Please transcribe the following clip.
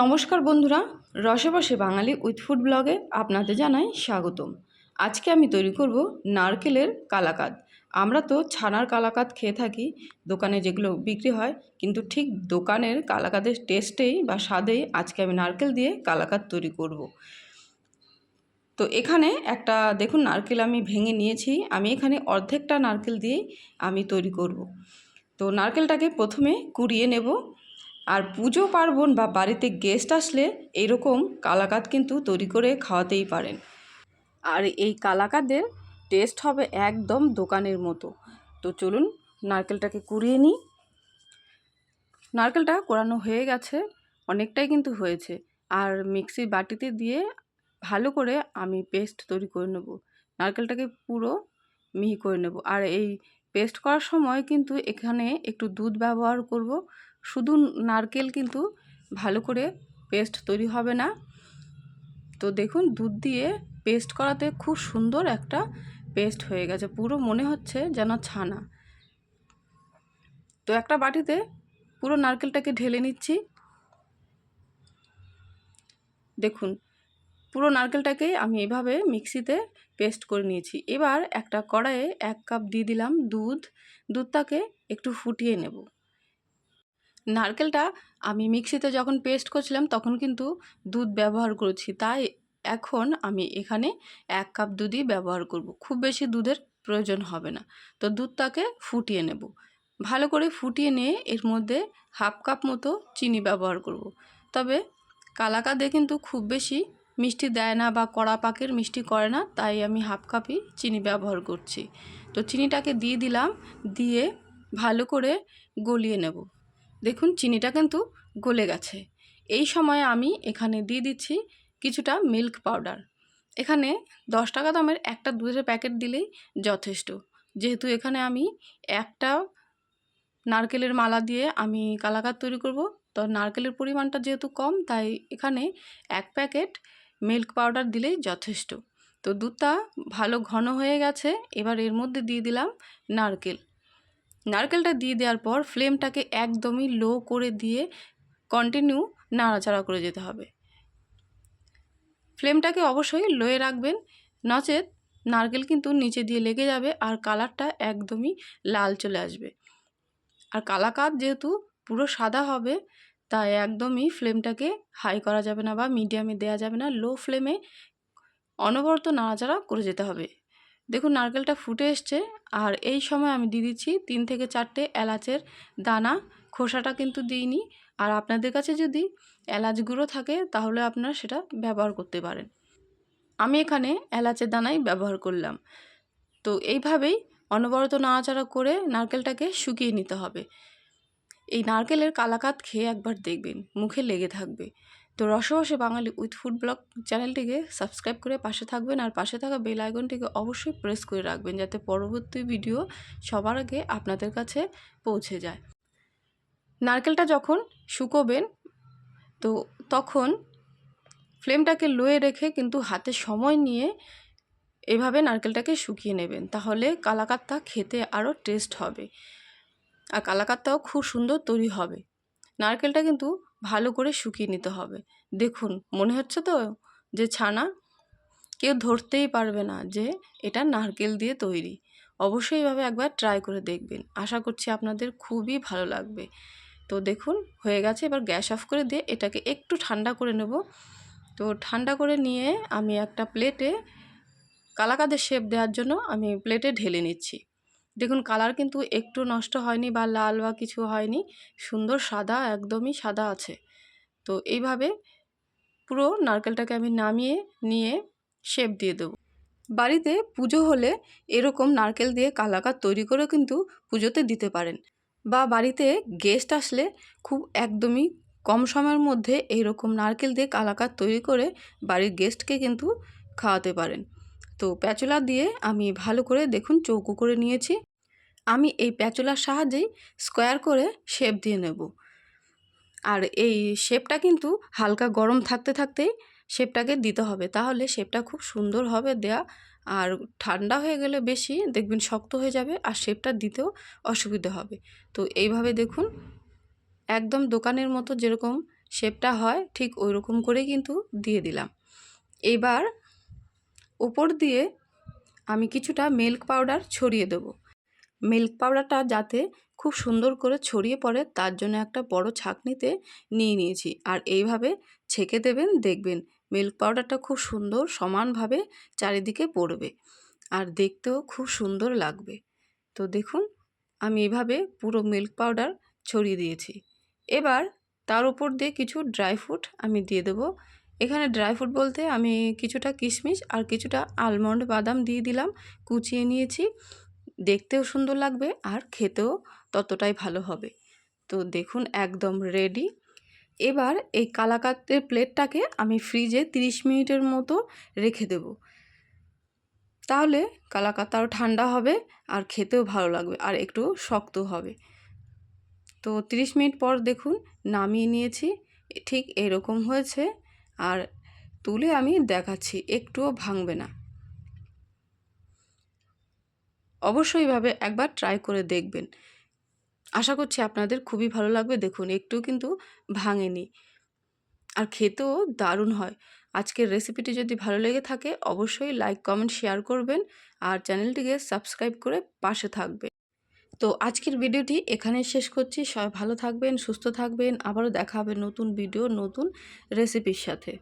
নমস্কার বন্ধুরা রসে বসে বাঙালি উইথ ফুড ব্লগে আপনাদের জানাই স্বাগতম আজকে আমি তৈরি করব নারকেলের কালাকাদ আমরা তো ছানার কালাকাদ খেয়ে থাকি, দোকানে যেগুলো বিক্রি হয়, কিন্তু ঠিক দোকানের কালাকাদের টেস্টেই বা স্বাদেই আজকে আমি নারকেল দিয়ে কালাকাদ তৈরি করব। তো এখানে একটা, দেখুন নারকেল আমি ভেঙে নিয়েছি, আমি এখানে অর্ধেকটা নারকেল দিয়েই আমি তৈরি করব। তো নারকেলটাকে প্রথমে কুড়িয়ে নেব আর পুজো, পার্বণ বা বাড়িতে গেস্ট আসলে এরকম কালাকাদ কিন্তু তৈরি করে খাওয়াতেই পারেন। আর এই কালাকাদের টেস্ট হবে একদম দোকানের মতো। তো চলুন নারকেলটাকে কুড়িয়ে নিই। নারকেলটা কোরানো হয়ে গেছে, অনেকটাই কিন্তু হয়েছে। আর মিক্সির বাটিতে দিয়ে ভালো করে আমি পেস্ট তৈরি করে নেব। নারকেলটাকে পুরো মিহি করে নেব। আর এই পেস্ট করার সময় কিন্তু এখানে একটু দুধ ব্যবহার করব। শুধু নারকেল কিন্তু ভালো করে পেস্ট তৈরি হবে না। তো দেখুন, দুধ দিয়ে পেস্ট করাতে খুব সুন্দর একটা পেস্ট হয়ে গেছে। পুরো মনে হচ্ছে যেন ছানা। তো একটা বাটিতে পুরো নারকেলটাকে ঢেলে নিচ্ছি। দেখুন, পুরো নারকেলটাকে আমি এভাবে মিক্সিতে পেস্ট করে নিয়েছি। এবার একটা কড়াইয়ে এক কাপ দিয়ে দিলাম দুধ। দুধটাকে একটু ফুটিয়ে নেব। নারকেলটা আমি মিক্সিতে যখন পেস্ট করছিলাম তখন কিন্তু দুধ ব্যবহার করেছি। তাই এখন আমি এখানে এক কাপ দুধই ব্যবহার করব। খুব বেশি দুধের প্রয়োজন হবে না। তো দুধটাকে ফুটিয়ে নেব। ভালো করে ফুটিয়ে নিয়ে এর মধ্যে হাফ কাপ মতো চিনি ব্যবহার করব। তবে কালাকাদে কিন্তু খুব বেশি মিষ্টি দেয় না বা কড়া পাকের মিষ্টি করে না, তাই আমি হাফ কাপই চিনি ব্যবহার করছি। তো চিনিটাকে দিয়ে দিলাম, দিয়ে ভালো করে গলিয়ে নেব। দেখুন, চিনিটা কিন্তু গলে গেছে। এই সময়ে আমি এখানে দিয়ে দিচ্ছি কিছুটা মিল্ক পাউডার এখানে দশ টাকা দামের একটা দুধের প্যাকেট দিলেই যথেষ্ট। যেহেতু এখানে আমি একটা নারকেলের মালা দিয়ে আমি কালাকাত তৈরি করব, তো নারকেলের পরিমাণটা যেহেতু কম, তাই এখানে এক প্যাকেট মিল্ক পাউডার দিলেই যথেষ্ট। তো দুধটা ভালো ঘন হয়ে গেছে, এবার এর মধ্যে দিয়ে দিলাম নারকেল। নারকেলটা দিয়ে দেওয়ার পর ফ্লেমটাকে একদমই লো করে দিয়ে কন্টিনিউ নাড়াচাড়া করে যেতে হবে। ফ্লেমটাকে অবশ্যই লোয়ে রাখবেন, নচেত নারকেল কিন্তু নিচে দিয়ে লেগে যাবে আর কালারটা একদমই লাল চলে আসবে। আর কালাকাত যেহেতু পুরো সাদা হবে, তাই একদমই ফ্লেমটাকে হাই করা যাবে না বা মিডিয়ামে দেওয়া যাবে না, লো ফ্লেমে অনবরত নাড়াচাড়া করে যেতে হবে। দেখুন, নারকেলটা ফুটে এসছে। আর এই সময় আমি দিয়ে দিচ্ছি তিন থেকে চারটে এলাচের দানা। খোসাটা কিন্তু দিইনি। আর আপনাদের কাছে যদি এলাচ গুঁড়ো থাকে, তাহলে আপনারা সেটা ব্যবহার করতে পারেন। আমি এখানে এলাচের দানাই ব্যবহার করলাম। তো এইভাবেই অনবরত নাড়াচাড়া করে নারকেলটাকে শুকিয়ে নিতে হবে। এই নারকেলের কালাকাত খেয়ে একবার দেখবেন, মুখে লেগে থাকবে। তো Rosbose Bangali with food blog চ্যানেলটিকে সাবস্ক্রাইব করে পাশে থাকবেন আর পাশে থাকা বেল আইকনটিকে অবশ্যই প্রেস করে রাখবেন যাতে পরবর্তী ভিডিও সবার আগে আপনাদের কাছে পৌঁছে যায়। নারকেলটা যখন শুকোবেন, তো তখন ফ্লেমটাকে লোয়ে রেখে কিন্তু হাতে সময় নিয়ে এভাবে নারকেলটাকে শুকিয়ে নেবেন, তাহলে কালাকাতটা খেতে আরও টেস্ট হবে। আর কালাকাতটাও খুব সুন্দর তৈরি হবে। নারকেলটা কিন্তু ভালো করে শুকিয়ে নিতে হবে। দেখুন, মনে হচ্ছে তো যে ছানা কেউ ধরতেই পারবে না যে এটা নারকেল দিয়ে তৈরি। অবশ্যই এভাবে একবার ট্রাই করে দেখবেন। আশা করছি আপনাদের খুবই ভালো লাগবে। তো দেখুন, হয়ে গেছে। এবার গ্যাস অফ করে দিয়ে এটাকে একটু ঠান্ডা করে নেব। তো ঠান্ডা করে নিয়ে আমি একটা প্লেটে কালাকাদের শেপ দেওয়ার জন্য আমি প্লেটে ঢেলে নিচ্ছি। দেখুন, কালার কিন্তু একটু নষ্ট হয়নি বা লাল বা কিছু হয়নি, সুন্দর সাদা, একদমই সাদা আছে। তো এইভাবে পুরো নারকেলটাকে আমি নামিয়ে নিয়ে শেপ দিয়ে দেবো। বাড়িতে পুজো হলে এরকম নারকেল দিয়ে কালাকার তৈরি করে কিন্তু পুজোতে দিতে পারেন বা বাড়িতে গেস্ট আসলে খুব একদমই কম সময়ের মধ্যে এইরকম নারকেল দিয়ে কালাকার তৈরি করে বাড়ির গেস্টকে কিন্তু খাওয়াতে পারেন। তো প্যাচুলা দিয়ে আমি ভালো করে দেখুন চৌকো করে নিয়েছি। আমি এই প্যাচুলার সাহায্যেই স্কোয়ার করে শেপ দিয়ে নেব। আর এই শেপটা কিন্তু হালকা গরম থাকতে থাকতেই শেপটাকে দিতে হবে। তাহলে শেপটা খুব সুন্দর হবে দেয়া। আর ঠান্ডা হয়ে গেলে বেশি দেখবেন শক্ত হয়ে যাবে আর শেপটা দিতেও অসুবিধে হবে। তো এইভাবে দেখুন একদম দোকানের মতো যেরকম শেপটা হয় ঠিক ওই রকম করেই কিন্তু দিয়ে দিলাম। এবার উপর দিয়ে আমি কিছুটা মিল্ক পাউডার ছড়িয়ে দেবো। মিল্ক পাউডারটা যাতে খুব সুন্দর করে ছড়িয়ে পড়ে, তার জন্য একটা বড় ছাঁকনিতে নিয়ে নিয়েছি। আর এইভাবে ছেঁকে দেবেন, দেখবেন মিল্ক পাউডারটা খুব সুন্দর সমানভাবে চারিদিকে পড়বে আর দেখতেও খুব সুন্দর লাগবে। তো দেখুন, আমি এভাবে পুরো মিল্ক পাউডার ছড়িয়ে দিয়েছি। এবার তার উপর দিয়ে কিছু ড্রাই ফ্রুট আমি দিয়ে দেবো। এখানে ড্রাই ফ্রুট বলতে আমি কিছুটা কিশমিশ আর কিছুটা আলমন্ড বাদাম দিয়ে দিলাম, কুচিয়ে নিয়েছি। দেখতেও সুন্দর লাগবে আর খেতেও ততটাই ভালো হবে। তো দেখুন, একদম রেডি এবার এই কালাকাতের প্লেটটাকে আমি ফ্রিজে 30 মিনিটের মতো রেখে দেব। তাহলে কালাকাতাও ঠান্ডা হবে আর খেতেও ভালো লাগবে আর একটু শক্ত হবে। তো 30 মিনিট পর দেখুন, নামিয়ে নিয়েছি। ঠিক এরকম হয়েছে। আর তুলে আমি দেখাচ্ছি, একটুও ভাঙবে না। অবশ্যই ভাবে একবার ট্রাই করে দেখবেন। আশা করছি আপনাদের খুবই ভালো লাগবে। দেখুন, একটু কিন্তু ভাঙেনি। আর খেতেও দারুণ হয়। আজকের রেসিপিটি যদি ভালো লেগে থাকে, অবশ্যই লাইক কমেন্ট শেয়ার করবেন। আর চ্যানেলটিকে সাবস্ক্রাইব করে পাশে থাকবে তো আজকের ভিডিওটি এখানে শেষ করছি। সবাই ভালো থাকবেন, সুস্থ থাকবেন। আবারও দেখা হবে নতুন ভিডিও, নতুন রেসিপির সাথে।